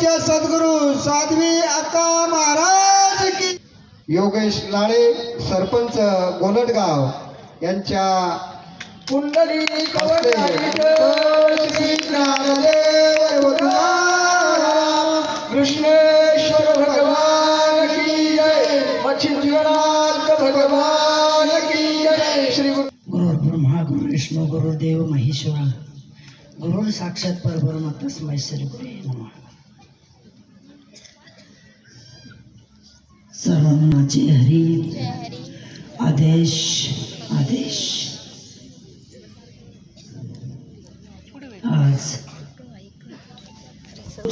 पूज्य सद्गुरु साध्वी अक्का महाराज की योगेश लाळे सरपंच गोलटगाव यांच्या कुंडली कृष्णेश्वर भगवान की जय मच्छिंद्रनाथ भगवान की जय श्री गुरु गुरुर् ब्रह्मा गुरु विष्णू गुरुदेव महेश्वरा गुरुर साक्षात परब्रह्म तस्मै श्री गुरे नमः. सर्वांनाचे हरी। आदेश आदेश। आज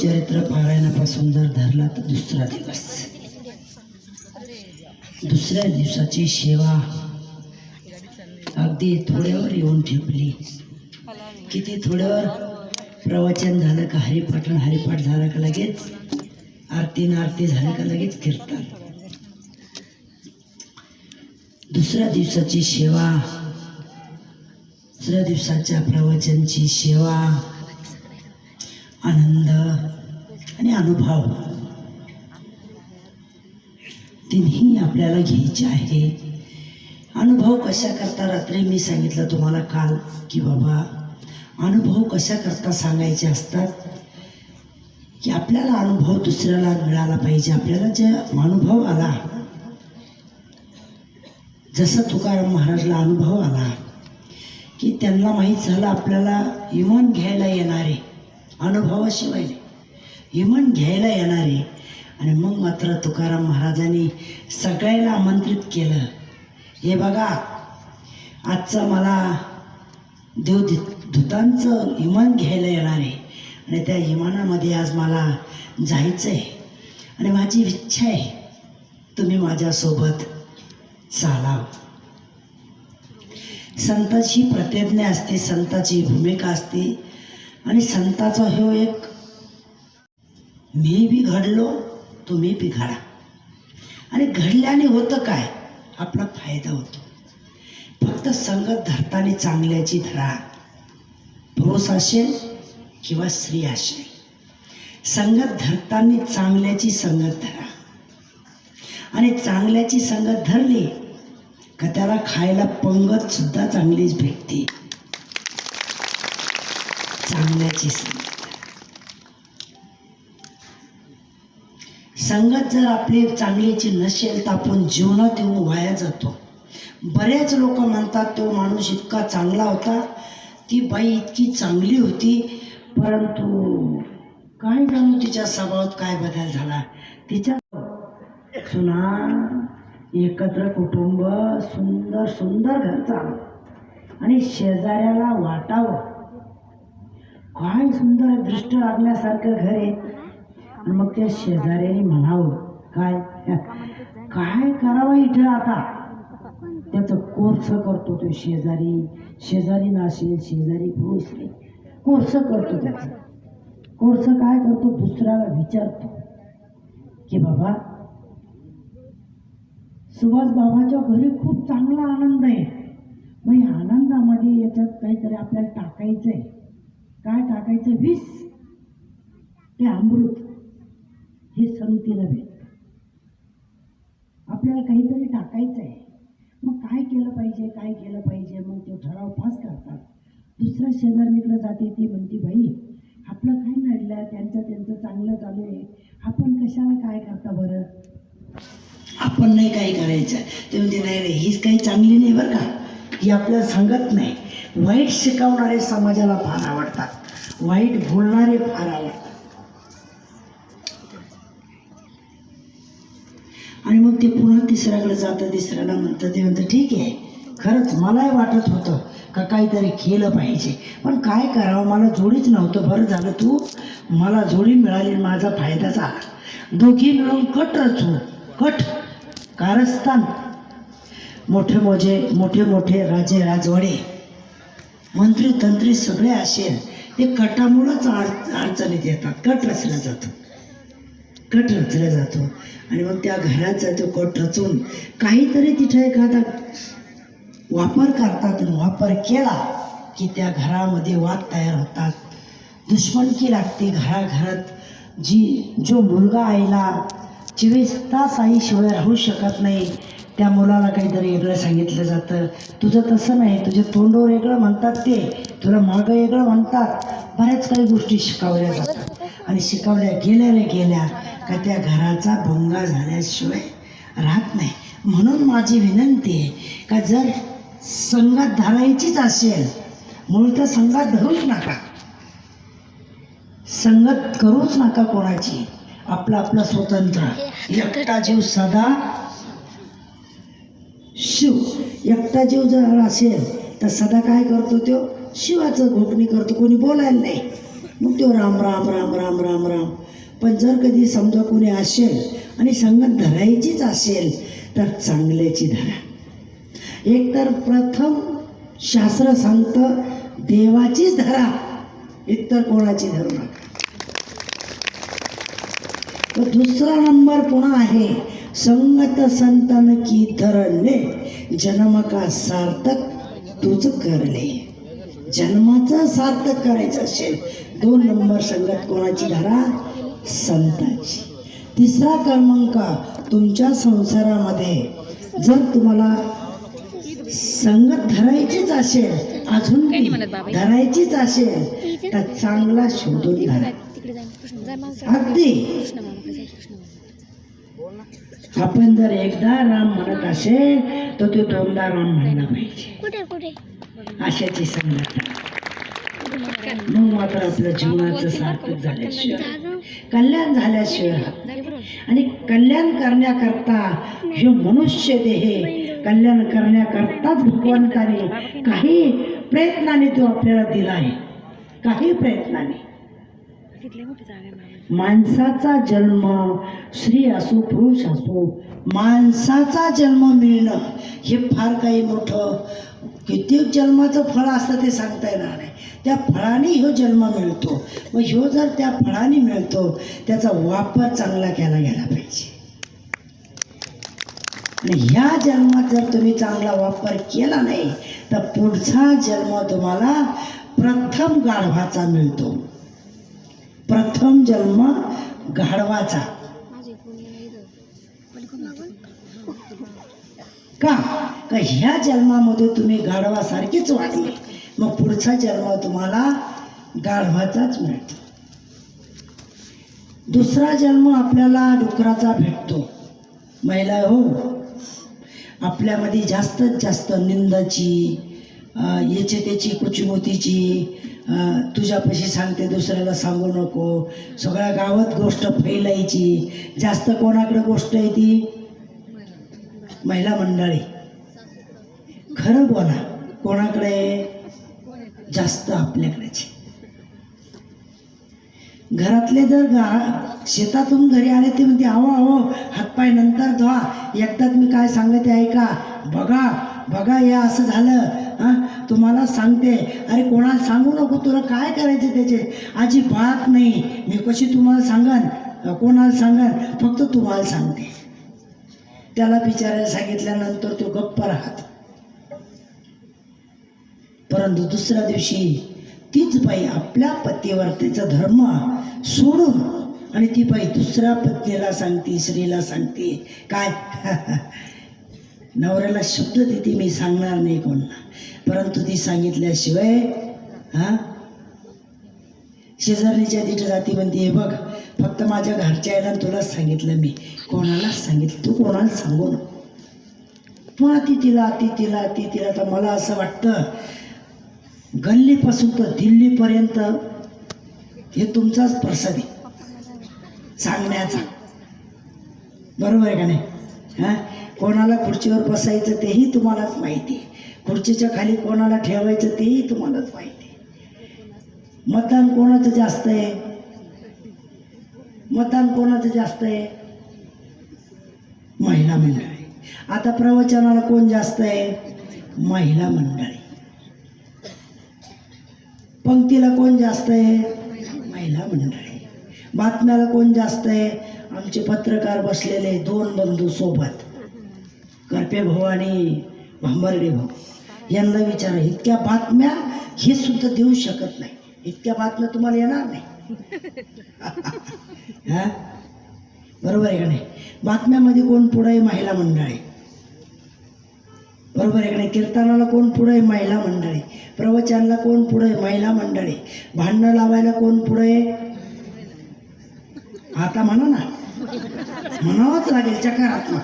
चरित्र पारायणापासून जर धरला तर दुसरा दिवस. दुसऱ्या दिवसाची सेवा अगदी थोड्यावर येऊन ठेपली. किती थोड्यावर? प्रवचन झालं का हरिपाठण हरिपाठ झालं का लगेच? आरती न आरती झालं का लगेच कीर्तन? दुसऱ्या दिवसाची सेवा. दुसऱ्या दिवसाच्या प्रवचनची सेवा. आनंद आणि अनुभव. तिन्ही आपल्याला घ्यायचे आहे. अनुभव कशा करता? रात्री मी सांगितलं तुम्हाला काल की बाबा अनुभव कशा करता सांगायचे असतात? की आपल्याला अनुभव दुसऱ्याला मिळाला पाहिजे. आपल्याला जे अनुभव आला जसं तुकाराम महाराजला अनुभव आला की त्यांना माहीत झालं आपल्याला इमान घ्यायला येणारे अनुभवाशिवाय नाही. इमान घ्यायला येणारे. आणि मग मात्र तुकाराम महाराजांनी सगळ्याला आमंत्रित केलं. हे बघा आजचं मला देव धुतांचं इमान घ्यायला येणार. आहे आणि त्या इमानामध्ये आज मला जायचं आहे आणि माझी इच्छा आहे तुम्ही माझ्यासोबत चालाव संताची प्रतिज्ञा असते संताची भूमिका असते. आणि संताचा ह्यो एक मी बी घडलो तुम्ही बी घडा. आणि घडल्याने होतं काय? आपला फायदा होतो. फक्त संगत धरताना चांगल्याची धरा. पुरुष असेल किंवा स्त्री असेल. संगत धरताना चांगल्याची संगत धरा. आणि चांगल्याची संगत धरली का त्याला खायला पंगत सुद्धा चांगलीच भेटते. चांगल्याची संगत. संगत जर आपली चांगलीची नसेल तर आपण जीवनात येऊन वाया जातो. बरेच लोक म्हणतात तो माणूस इतका चांगला होता. ती बाई इतकी चांगली होती. परंतु काय जाणू तिच्या स्वभावात काय बदल झाला? तिच्या सुना एकत्र कुटुंब सुंदर सुंदर घर चालू आणि शेजाऱ्याला वाटावं. काय सुंदर दृष्ट लागण्यासारखं घर आहे. आणि मग त्या शेजाऱ्याने म्हणावं काय? काय करावं इथं आता? त्याचं कोर्स करतो तो शेजारी. शेजारी नाशेल शेजारी पुरुष कोर्स करतो त्याचं. कोर्स काय करतो? दुसऱ्याला विचारतो. की बाबा सुभाष बाबाच्या घरी खूप चांगला आनंद आहे. मग या आनंदामध्ये याच्यात काहीतरी आपल्याला टाकायचं आहे काय टाकायचं विष. ते अमृत. हे संगतीला भेटतं आपल्याला काहीतरी टाकायचं आहे मग काय केलं पाहिजे? काय केलं पाहिजे? मग ते ठराव पास करतात. दुसऱ्या शेजारणीकडे जाते ती म्हणते बाई आपलं काय नडलं? त्यांचं त्यांचं चांगलं चालू आहे. आपण कशाला काय करता बरं? आपण नाही काही करायचं. ते म्हणते नाही नाही हीच काही चांगली नाही बरं का. ही आपल्याला सांगत नाही. वाईट शिकवणारे समाजाला फार आवडतात. वाईट बोलणारे फार आवडतात. आणि मग ते पुन्हा तिसऱ्याकडे जातं तिसऱ्याला म्हणतं ते म्हणतं ठीक आहे. खरंच मलाही वाटत होतं का काहीतरी केलं पाहिजे. पण काय करावं? मला जोडीच नव्हतं. बरं झालं तू. मला जोडी मिळाली माझा फायदा झाला दोघी मिळून कट रचू. कट. कारस्थान. मोठे मोठे मोठे मोठे राजे राजवाडे मंत्री तंत्री सगळे असेल ते कटामुळंच अड अडचणीत येतात. कट रचला जातो. कट रचला जातो. आणि मग त्या घराचा तो कट रचून. काहीतरी तिथं एखादा वापर करतात आणि वापर केला की त्या घरामध्ये वाद तयार होतात. दुश्मनकी लागते. घराघरात जी जो मुलगा आईला चोवीस तास आईशिवाय राहू शकत नाही. त्या मुलाला काहीतरी वेगळं सांगितलं जातं. तुझं तसं नाही. तुझ्या तोंडावर वेगळं म्हणतात ते. तुला मागं वेगळं म्हणतात. बऱ्याच काही गोष्टी शिकवल्या जातात. आणि शिकवल्या गेल्या रे गेल्या. का त्या घराचा भोंगा झाल्याशिवाय राहत नाही. म्हणून माझी विनंती आहे का जर संगत धरायचीच असेल मूळ तर संगत धरूच नका. संगत करूच नका कोणाची. आपला आपला स्वतंत्र. एकटा जीव सदा शिव. एकटा जीव जर असेल तर सदा काय करतो तो? शिवाचं घोकणी करतो. कोणी बोलायला नाही. मग तो राम राम राम राम राम राम. पण जर कधी समजा कोणी असेल आणि संगत धरायचीच असेल तर चांगल्याची धरा. एकतर प्रथम शास्त्र सांगतं देवाचीच धरा. इतर कोणाची धरू नका. तर दुसरा नंबर पुन्हा आहे? संगत संतन की धरणे जन्म का सार्थक तुझ करणे जन्माचं सार्थक करायचं असेल दोन नंबर संगत कोणाची? धरा संतांची. तिसरा क्रमांक तुमच्या संसारामध्ये जर तुम्हाला संगत धरायचीच असेल अजून धरायचीच असेल तर चांगला शोधून धरा. अगदी. आपण जर एकदा राम म्हणत असेल तर तो दोनदा राम म्हणला पाहिजे. कुठे कुठे? अशाची संगत. मग मात्र आपल्या जीवनाचं सार्थक झाल्याशिवाय. कल्याण झाल्याशिवाय. आणि कल्याण करण्याकरता हे मनुष्य देह कल्याण करण्याकरताच भगवंताने काही प्रयत्नाने तो आपल्याला दिला आहे. काही प्रयत्नाने. माणसाचा जन्म स्त्री असो पुरुष असो माणसाचा जन्म मिळणं हे फार काही मोठं कित्येक जन्माचं फळ असतं ते सांगता येणार नाही. त्या फळाने ह्यो जन्म मिळतो. मग ह्यो जर त्या फळाने मिळतो त्याचा वापर चांगला केला गेला पाहिजे. आणि ह्या जन्मात जर तुम्ही चांगला वापर केला नाही तर पुढचा जन्म तुम्हाला प्रथम गाढवाचा मिळतो. प्रथम जन्म गाढवाचा. का? का ह्या जन्मामध्ये तुम्ही गाढवासारखीच वाटले? मग पुढचा जन्म तुम्हाला गाढवाचाच मिळतो. दुसरा जन्म आपल्याला डुकराचा भेटतो. महिला हो आपल्यामध्ये जास्तीत जास्त निंदाची याची त्याची कुचीमुतीची तुझ्यापाशी सांगते दुसऱ्याला सांगू नको. सगळ्या गावात गोष्ट फैलायची. जास्त कोणाकडे गोष्ट आहे ती? महिला मंडळी. खरं बोला कोणाकडे जास्त आपल्याकडेच. घरातले जर गा शेतातून घरी आले ते म्हणते आहो आहो हातपाय नंतर धुवा. एकदाच मी काय सांगते ऐका बघा बघा या असं झालं हां तुम्हाला सांगते. अरे कोणाला सांगू नको तुला? काय करायचं त्याचे? आजी अजिबात नाही. मी कशी तुम्हाला सांगन? कोणाला सांगन? फक्त तुम्हाला सांगते. त्याला बिचारायला सांगितल्यानंतर तो गप्प राहत. परंतु दुसऱ्या दिवशी तीच बाई आपल्या पतीवर्तीचा धर्म सोडून आणि ती बाई दुसऱ्या पत्नीला सांगते स्त्रीला सांगते. काय? नवऱ्याला शब्द देते मी सांगणार नाही कोणाला. परंतु ती सांगितल्याशिवाय हां? शेजारीच्या तिथं जाती म्हणते हे बघ फक्त माझ्या घरच्या आईला तुलाच सांगितलं मी. कोणालाच सांगितलं तू कोणाला सांगू नको. पुन्हा ती तिला ती तिला ती तिला तर मला असं वाटतं गल्लीपासून तर दिल्लीपर्यंत हे तुमचाच प्रसाद आहे. सांगण्याचा. बरोबर आहे का नाही? हां? कोणाला खुर्चीवर बसायचं तेही तुम्हालाच माहिती आहे. खुर्चीच्या खाली कोणाला ठेवायचं तेही तुम्हालाच माहिती आहे. मतदान कोणाचं जास्त आहे? मतदान कोणाचं जास्त आहे? महिला मंडळी. आता प्रवचनाला कोण जास्त आहे? महिला मंडळी. पंक्तीला कोण जास्त आहे? महिला मंडळी. बातम्याला कोण जास्त आहे? आमचे पत्रकार बसलेले दोन बंधू सोबत. करपे भाऊ आणि भांबर्डे भाऊ. यांना विचारा इतक्या बातम्या हे सुद्धा देऊ शकत नाही. इतक्या बातम्या तुम्हाला येणार नाही. हा? बरोबर आहे का नाही? बातम्यामध्ये कोण पुढं आहे? महिला मंडळी. बरोबर आहे का नाही? कीर्तनाला कोण पुढं आहे? महिला मंडळी. प्रवचनाला कोण पुढं आहे? महिला मंडळी. भांडणं लावायला कोण पुढं आहे? आता म्हणा ना. म्हणावंच लागेल चकारात्मक.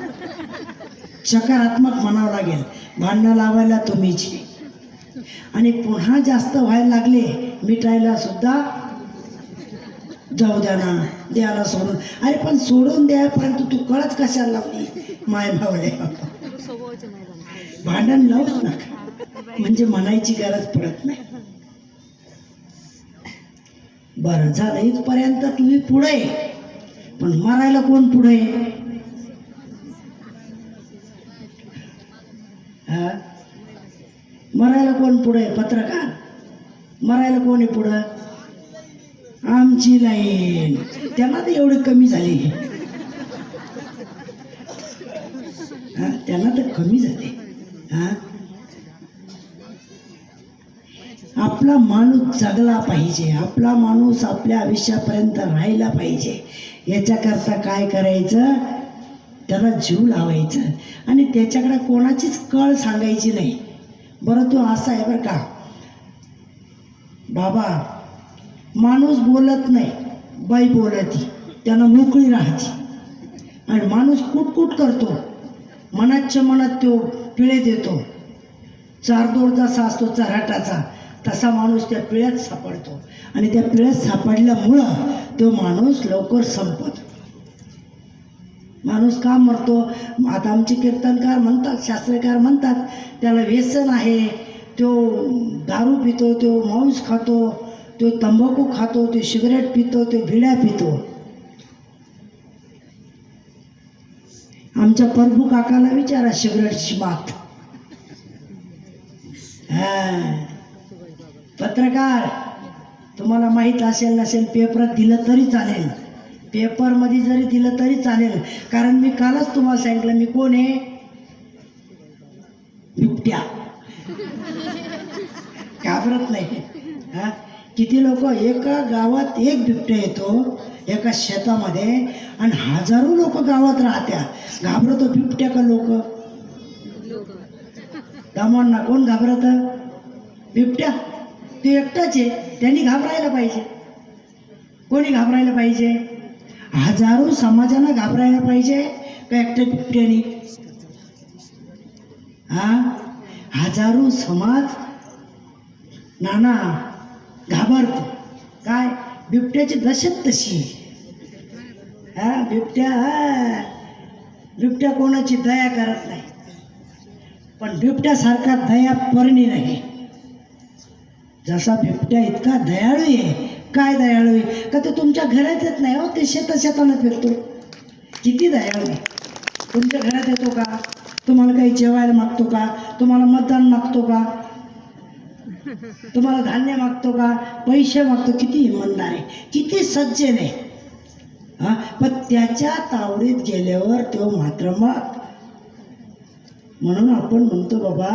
सकारात्मक म्हणावं लागेल. भांडणं लावायला तुम्हीच. आणि पुन्हा जास्त व्हायला लागले मिटायला सुद्धा जाऊ द्या ना द्यायला सोडून. अरे पण सोडून द्या परंतु तू कळत कशाला लावली? माय भावले भांडण लावूच नका. म्हणजे म्हणायची गरज पडत नाही. बरं झालं इथपर्यंत तुम्ही पुढे. पण मरायला कोण पुढे? हा? मरायला कोण पुढे पत्रकार? मरायला कोण आहे पुढं? आमची लाईन. त्यांना तर एवढी कमी झाली. हा त्यांना तर कमी झाले. हा? आपला माणूस जगला पाहिजे. आपला माणूस आपल्या आयुष्यापर्यंत राहायला पाहिजे. याच्याकरता काय करायचं? त्याला जीव लावायचं आणि त्याच्याकडे कोणाचीच कळ सांगायची नाही. बरं तो असा आहे बरं का. बाबा माणूस बोलत नाही बाई बोलती. त्यानं मोकळी राहते आणि माणूस कुटकुट करतो. मनाच्या मनात तो पिळे देतो. चारदोर जसा असतो चराटाचा तसा माणूस त्या पिळ्यात सापडतो. आणि त्या पिळ्यात सापडल्यामुळं तो माणूस लवकर संपतो. माणूस का मरतो? आता आमचे कीर्तनकार म्हणतात शास्त्रकार म्हणतात त्याला व्यसन आहे. तो दारू पितो तो मांस खातो तो तंबाखू खातो तो सिगरेट पितो तो भिड्या पितो. आमच्या प्रभू काकाला विचारा सिगरेटची मात पत्रकार तुम्हाला माहीत असेल नसेल पेपरात दिलं तरी चालेल. पेपरमध्ये जरी दिलं तरी चालेल. कारण मी कालच तुम्हाला सांगितलं मी कोण आहे? बिबट्या. घाबरत नाही. हा? किती लोक एका गावात एक बिबट्या येतो एका शेतामध्ये आणि हजारो लोक गावात राहत्या. घाबरतो बिबट्या का लोक? दमांना कोण घाबरत? बिबट्या. ते एकटाच आहे. त्यांनी घाबरायला पाहिजे. कोणी घाबरायला पाहिजे? हजारो समाजाला घाबरायला पाहिजे. का एकट्या बिबट्याने हा? हजारो समाज नाना घाबरतो. काय? बिबट्याची दशत तशी हा? बिबट्या बिबट्या कोणाची दया करत नाही. पण बिबट्यासारखा दया परणी नाही. जसा बिबट्या इतका दयाळू आहे काय दयाळू आहे? का तो तुमच्या घरात येत नाही हो? ते शेता शेताला फिरतो. किती दयाळू आहे? तुमच्या घरात येतो का? तुम्हाला काही जेवायला मागतो का? तुम्हाला मतदान मागतो का? तुम्हाला धान्य मागतो का? पैसे मागतो. किती इमानदार आहे. किती सज्जन आहे. हा? पण त्याच्या तावडीत गेल्यावर तो मात्र मग म्हणून आपण म्हणतो बाबा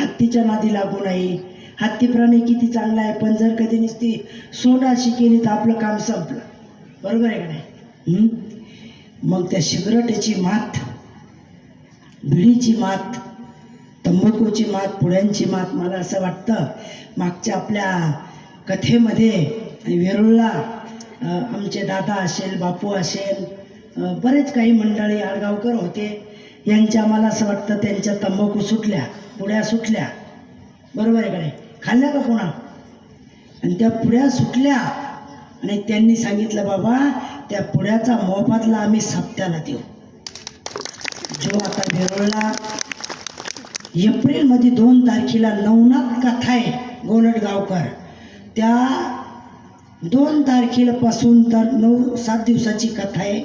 हत्तीच्या नादी लागू नाही हत्ती प्राणी किती चांगला आहे पण जर कधी नुसती सोडाशी केली तर आपलं काम संपलं. बरोबर आहे का नाही? मग त्या सिगरेटची मात बिडीची मात तंबाखूची मात पुड्यांची मात मला असं वाटतं मागच्या आपल्या कथेमध्ये वेरूळला आमचे दादा असेल बापू असेल बरेच काही मंडळी आळगावकर होते. यांच्या मला असं वाटतं त्यांच्या तंबाखू सुटल्या पुड्या सुटल्या. बरोबर आहे का नाही? खाल्ल्या का पुन्हा आणि त्या पुड्या सुटल्या. आणि त्यांनी सांगितलं बाबा त्या पुड्याचा मोबदला आम्ही सप्त्याला देऊ. जो आता वेरूळला एप्रिलमध्ये दोन तारखेला नवनाथ कथा आहे गोलटगावकर त्या दोन तारखेपासून तर नऊ सात दिवसाची कथा आहे.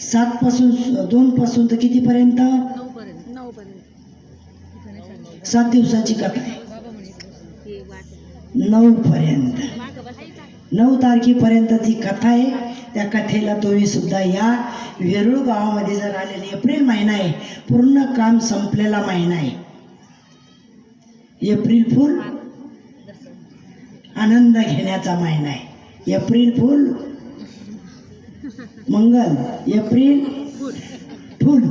सातपासून दोनपासून तर कितीपर्यंत? सात दिवसाची कथा आहे. नऊपर्यंत. नऊ तारखेपर्यंत ती कथा आहे त्या कथेला तुम्ही सुद्धा या. वेरूळ गावामध्ये जर आलेली एप्रिल महिना आहे पूर्ण काम संपलेला महिना आहे. एप्रिल फुल आनंद घेण्याचा महिना आहे. एप्रिल फुल मंगल. एप्रिल फुल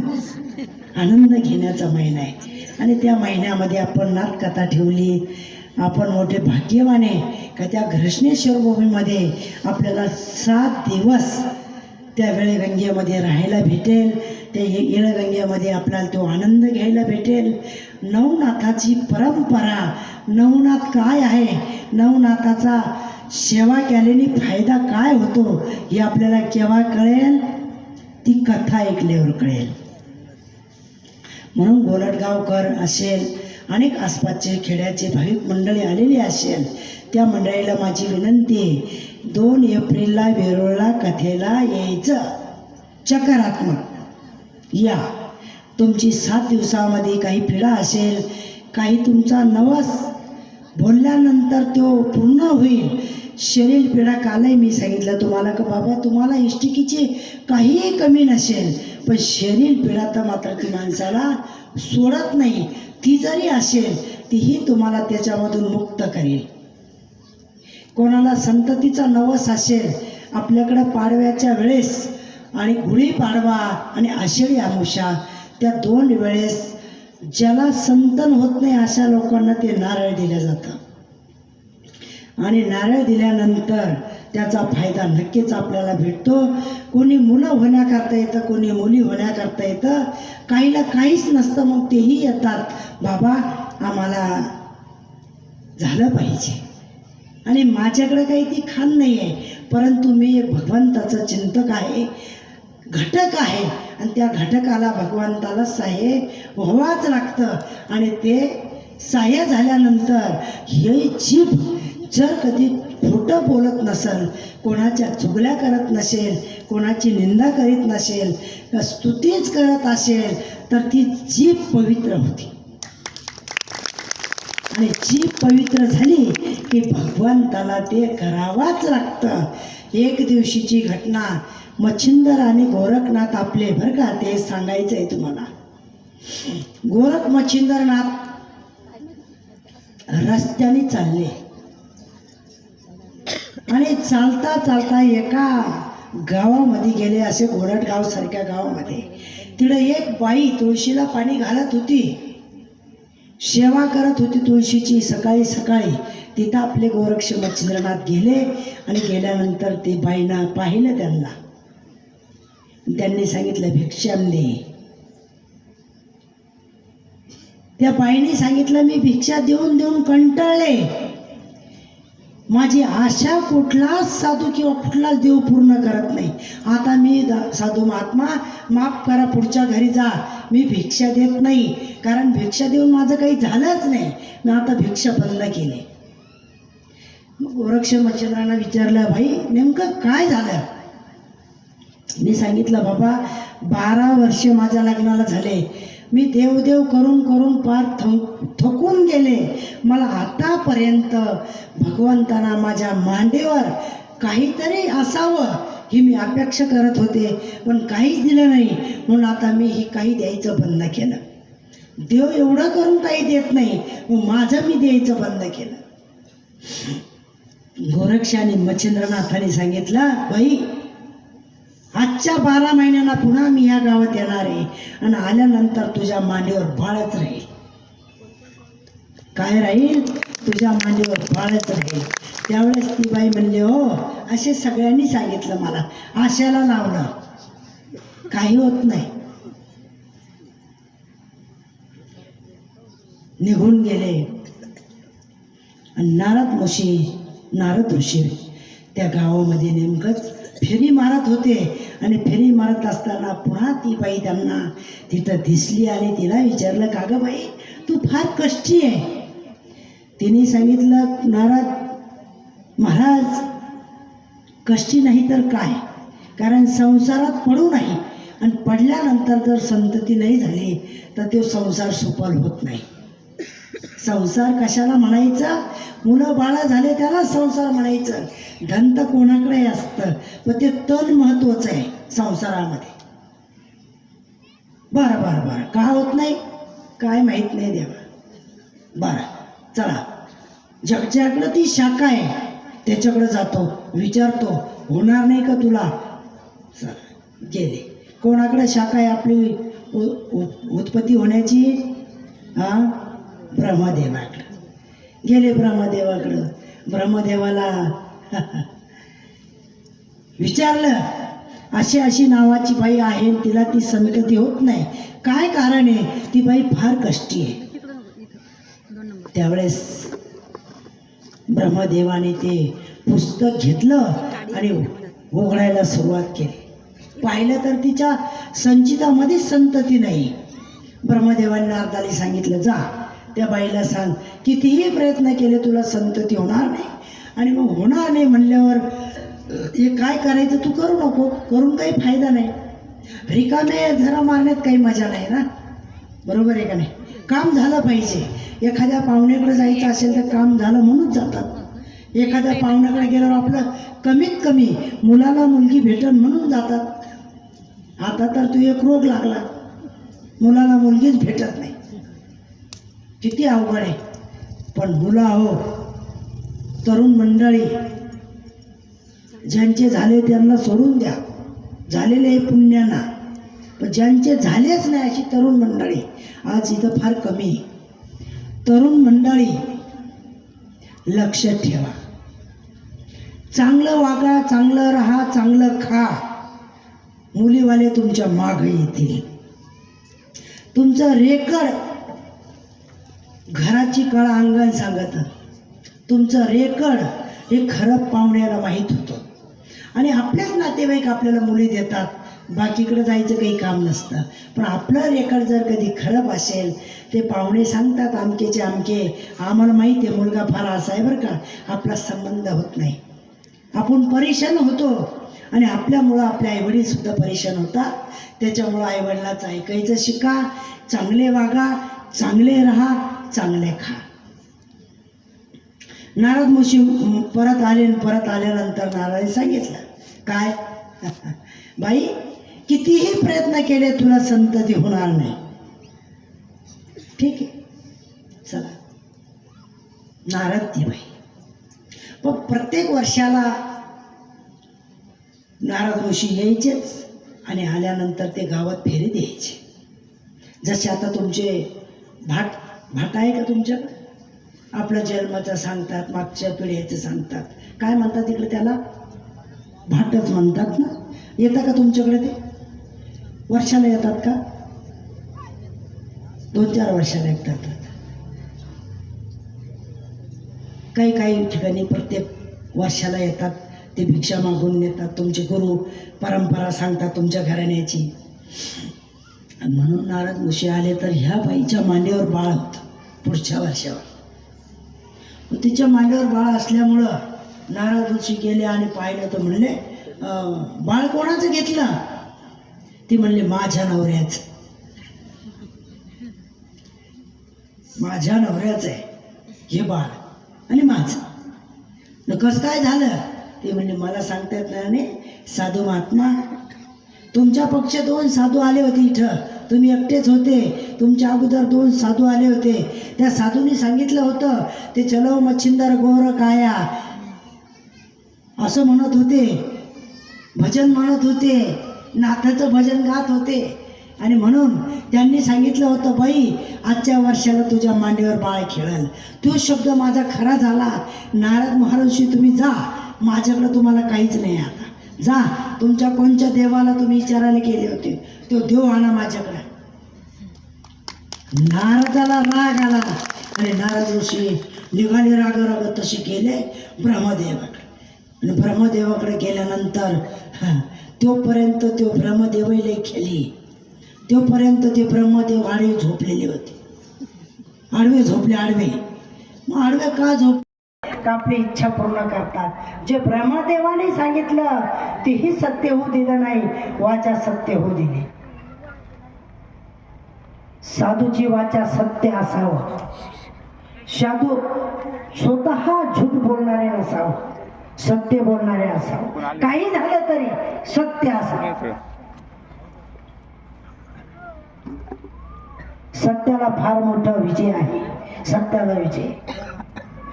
आनंद घेण्याचा महिना आहे. आणि त्या महिन्यामध्ये आपण नाटकथा ठेवली. आपण मोठे भाग्यवान आहे का त्या घृष्णेश्वर भूमीमध्ये आपल्याला सात दिवस त्या वेळगंगेमध्ये राहायला भेटेल. त्या ये- येळगंगेमध्ये आपल्याला तो आनंद घ्यायला भेटेल. नवनाथाची परंपरा नवनाथ काय आहे? नवनाथाचा सेवा केल्याने फायदा काय होतो? हे आपल्याला केव्हा कळेल? ती कथा ऐकल्यावर कळेल. म्हणून गोलटगावकर असेल अनेक आसपासचे खेड्याचे भाविक मंडळी आलेली असेल त्या मंडळीला माझी विनंती आहे दोन एप्रिलला वेरूळला कथेला यायचं. चकारात्मक. या. तुमची सात दिवसामध्ये काही पिढा असेल काही तुमचा नवस बोलल्यानंतर तो पूर्ण होईल. शरीर पिढा कालही मी सांगितलं तुम्हाला का बाबा तुम्हाला इष्टिकीची काहीही कमी नसेल पण शरीर पिढाता मात्र ती माणसाला सोडत नाही. ती जरी असेल तीही तुम्हाला त्याच्यामधून मुक्त करेल. कोणाला संततीचा नवस असेल आपल्याकडं पाडव्याच्या वेळेस आणि गुढी पाडवा आणि आषाढी आमुषा त्या दोन वेळेस ज्याला संतन होत नाही अशा लोकांना ते नारळ दिलं जातं. आणि नारळ दिल्यानंतर त्याचा फायदा नक्कीच आपल्याला भेटतो. कोणी मुलं होण्याकरता येतं कोणी मुली होण्याकरता येतं. काहीला काहीच नसतं मग तेही येतात. बाबा आम्हाला झालं पाहिजे. आणि माझ्याकडे काही ती खान नाही आहे परंतु मी एक भगवंताचं चिंतक आहे. घटक आहे. आणि त्या घटकाला भगवंताला साह्य व्हावाच लागतं. आणि ते सहाय्य झाल्यानंतर हे जीभ जर कधी खोटं बोलत नसेल कोणाच्या चुगल्या करत नसेल कोणाची निंदा करीत नसेल स्तुतीच करत असेल तर ती जीभ पवित्र होती. आणि जीभ पवित्र झाली की भगवंताला ते करावाच लागतं. एक दिवशीची घटना मच्छिंदर आणि गोरखनाथ आपले बरं का ते सांगायचं आहे तुम्हाला. गोरख मच्छिंदरनाथ रस्त्याने चालले. आणि चालता चालता एका गावामध्ये गेले असे गोरटगाव सारख्या गावामध्ये. तिकडे एक बाई तुळशीला पाणी घालत होती. सेवा करत होती तुळशीची. सकाळी सकाळी तिथं आपले गोरक्ष मच्छिंद्रनाथ गेले आणि गेल्यानंतर ते बाईना पाहिलं त्यांना. त्यांनी सांगितलं भिक्षाम त्या बाईने सांगितलं मी भिक्षा देऊन देऊन कंटाळले. माझी आशा कुठलाच साधू किंवा कुठलाच देव पूर्ण करत नाही. आता मी द- साधू महात्मा माफ करा पुढच्या घरी जा. मी भिक्षा देत नाही. कारण भिक्षा देऊन माझं काही झालंच नाही. मी आता भिक्षा बंद केली. मग गोरक्ष मच्छिंद्रांना विचारलं भाई नेमकं काय झालं? मी सांगितलं बाबा बारा वर्ष माझ्या लग्नाला झाले. मी देवदेव करून करून पार थक थकून गेले. मला आतापर्यंत भगवंताना माझ्या मांडीवर काहीतरी असावं ही मी अपेक्षा करत होते पण काहीच दिलं नाही. म्हणून आता मी ही काही द्यायचं बंद केलं. देव एवढं करून काही देत नाही मग माझं मी द्यायचं बंद केलं. गोरक्षाने मच्छिंद्रनाथाने सांगितलं बाई आजच्या बारा महिन्यांना पुन्हा मी या गावात येणार आहे. आणि आल्यानंतर तुझ्या मांडीवर बाळच राहील. काय राहील? तुझ्या मांडीवर बाळच राहील. त्यावेळेस ती बाई म्हणली हो असे सगळ्यांनी सांगितलं मला. आशाला लावलं. काही होत नाही. निघून गेले. आणि नारद मुशी नारद ऋषी त्या गावामध्ये नेमकंच फेरी मारत होते. आणि फेरी मारत असताना पुन्हा ती बाई त्यांना तिथं दिसली आणि तिला विचारलं का गं बाई तू फार कष्टी आहे. तिने सांगितलं नाराज महाराज कष्टी नाही तर काय? कारण संसारात पडू नाही. आणि पडल्यानंतर जर संतती नाही झाली तर तो संसार सुफल होत नाही. संसार कशाला म्हणायचा? मुलं बाळा झाले त्याला संसार म्हणायचं. धन तर कोणाकडे असतं? पण ते तण महत्वाचं आहे संसारामध्ये. बरं बरं बरं. का होत नाही? काय माहीत नाही देवा. बरं चला. जगच्याकडं ती शाखा आहे. त्याच्याकडं जातो विचारतो. होणार नाही का तुला? चला, गेले कोणाकडे शाखा आहे आपली? उत्पत्ती होण्याची? हां? ब्रह्मदेवाकडं. गेले ब्रह्मदेवाकडं. ब्रह्मदेवाला विचारलं अशी अशी नावाची बाई आहे तिला ती संतती होत नाही. काय कारण आहे? ती बाई फार कष्टी आहे. त्यावेळेस ब्रह्मदेवाने ते पुस्तक घेतलं आणि उघडायला सुरुवात केली. पाहिलं तर तिच्या संचितामध्येच संतती नाही. ब्रह्मदेवाने नारदाला सांगितलं जा त्या बाईला सांग कितीही प्रयत्न केले तुला संतती होणार नाही. आणि मग होणार नाही म्हणल्यावर हे काय करायचं तू करू नको करून काही फायदा नाही. रिकामे जरा मारण्यात काही मजा नाही ना. बरोबर आहे का नाही? काम झालं पाहिजे. एखाद्या पाहुण्याकडे जायचं असेल तर काम झालं म्हणूनच जातात. एखाद्या पाहुण्याकडे गेल्यावर आपलं कमीत कमी मुलाला मुलगी भेटल म्हणून जातात. आता तर तू एक रोग लागला. मुलाला मुलगीच भेटत नाही. किती अवघड आहे. पण मुलं आहो तरुण मंडळी ज्यांचे झाले त्यांना सोडून द्या. झालेले आहे पुण्याना. पण ज्यांचे झालेच नाही अशी तरुण मंडळी आज इथं फार कमी तरुण मंडळी लक्ष ठेवा. चांगलं वागा चांगलं राहा चांगलं खा. मुलीवाले तुमच्या माग येतील. तुमचं रेकड घराची कळा अंगण सांगत तुमचं रेकड हे खरं पाहुण्याला माहीत होतं. आणि आपल्याच नातेवाईक आपल्याला मुली देतात बाकीकडे जायचं काही काम नसतं. पण आपलं रेकॉर्ड जर कधी खराब असेल ते पाहुणे सांगतात अमकेचे अमके आम्हाला माहिती आहे मुलगा फार असा आहे बरं का. आपला संबंध होत नाही. आपण परेशान होतो. आणि आपल्यामुळं आपल्या आईवडीलसुद्धा परेशान होतात. त्याच्यामुळं आईवडिलाचं ऐकायचं शिका चांगले वागा चांगले राहा. चांगले खा. नारद मुशी परत आले परत आल्यानंतर नारायण सांगितलं. काय? बाई कितीही प्रयत्न केले तुला संतती होणार नाही. ठीक आहे. चला. नारद ती बाई. पण प्रत्येक वर्षाला नारद ऋषी यायचेच आणि आल्यानंतर ते गावात फेरी द्यायचे. जसे आता तुमचे भाट भाट आहे का तुमच्याकडे? आपलं जन्माचं सांगतात मागच्या पिढीचं सांगतात. काय म्हणतात इकडे त्याला? भाटच म्हणतात ना? येतं का तुमच्याकडे ते? वर्षाला येतात का? दोन चार वर्षाला येतात. काही काही ठिकाणी प्रत्येक वर्षाला येतात ते भिक्षा मागून नेतात. तुमचे गुरु परंपरा सांगतात तुमच्या घराण्याची. म्हणून नारद मुशी आले तर ह्या बाईच्या मांडीवर बाळ होतं. पुढच्या वर्षावर. मग तिच्या मांड्यावर बाळ असल्यामुळं नारद ऋषी गेले आणि पाहिलं तर म्हणले बाळ कोणाचं घेतलं? ती म्हणली माझ्या नवऱ्याचं. माझ्या नवऱ्याचं आहे. हे बाळ आणि माझं. न कसं काय झालं? ते म्हणजे मला सांगता येत नाही आणि साधू महात्मा तुमच्या पक्ष दोन साधू आले होते इथं. तुम्ही एकटेच होते. तुमच्या अगोदर दोन साधू आले होते. त्या साधूंनी सांगितलं होतं ते चलो मच्छिंदर गोर काया. असं म्हणत होते. भजन म्हणत होते. नाथाचं भजन गात होते. आणि म्हणून त्यांनी सांगितलं होतं बाई आजच्या वर्षाला तुझ्या मांडीवर बाळ खेळल. तो शब्द माझा खरा झाला. नारद महाराजशी तुम्ही जा. माझ्याकडं तुम्हाला काहीच नाही आता. जा तुमच्या कोणत्या देवाला तुम्ही विचारायला केले होते? तो देव आणा माझ्याकडे. नारदाला राग आला. आणि नारद ऋषी निघाले राग राग तसे गेले ब्रह्मदेवाकडे. आणि ब्रह्मदेवाकडे गेल्यानंतर हा, तोपर्यंत तो ब्रह्मदेवले खेळली तोपर्यंत ते ब्रह्मदेव आडवे झोपलेले होते. आडवे झोपले आडवे. मग आडवे का झोप का आपली इच्छा पूर्ण करतात. जे ब्रह्मदेवाने सांगितलं तेही सत्य होऊ दिलं नाही वाचा सत्य होऊ दिली. साधूची वाचा सत्य असावं. साधू स्वतः झूट बोलणारे नसावं. सत्य बोलणारे असावं. काही झालं तरी सत्य असावं. सत्याला फार मोठा विजय आहे. सत्याला विजय.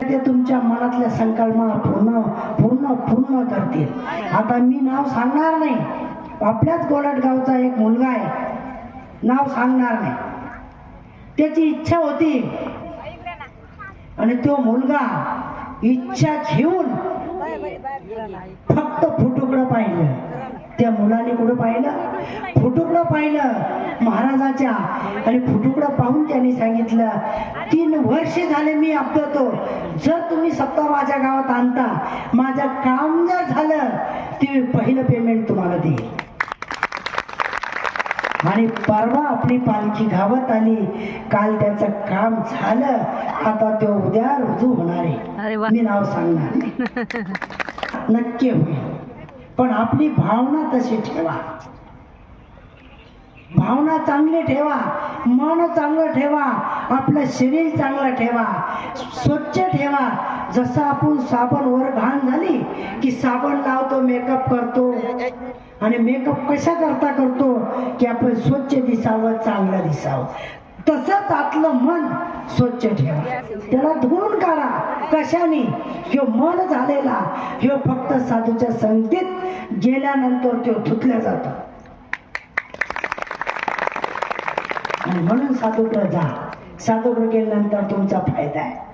ते तुमच्या मनातल्या संकल्पना पूर्ण पूर्ण पूर्ण करतील. आता मी नाव सांगणार नाही. आपल्याच गोलटगावचा एक मुलगा आहे. नाव सांगणार नाही. त्याची इच्छा होती. आणि तो मुलगा इच्छा घेऊन फक्त फुटुकडं पाहिलं. त्या मुलाने कुठं पाहिलं? फुटुकडं पाहिलं महाराजाच्या. आणि फुटुकडं पाहून त्यांनी सांगितलं तीन वर्ष झाले मी आपतो जर तुम्ही सत्ता माझ्या गावात आणता माझं काम जर झालं ते पहिलं पेमेंट तुम्हाला देईल आणि परवा आपली पालखी गावात आली. काल त्याचं काम झालं. आता ते उद्या रुजू होणार आहे. मी नाव सांगणार. नक्की होईल. पण आपली भावना तशी ठेवा. भावना चांगली ठेवा मन चांगलं ठेवा आपलं शरीर चांगलं ठेवा स्वच्छ ठेवा. जसं आपण साबण वर घाण झाली की साबण लावतो मेकअप करतो. आणि मेकअप कशा करता करतो? की आपण स्वच्छ दिसावं चांगलं दिसावं. तसंच आपलं मन स्वच्छ ठेवा. त्याला धुवून काढा. कशाने? ह्यो मन झालेला. ह्यो फक्त साधूच्या संगतीत गेल्यानंतर तो धुतल्या जातो. आणि म्हणून साधूकडे जा साधूकडे गेल्यानंतर तुमचा फायदा आहे.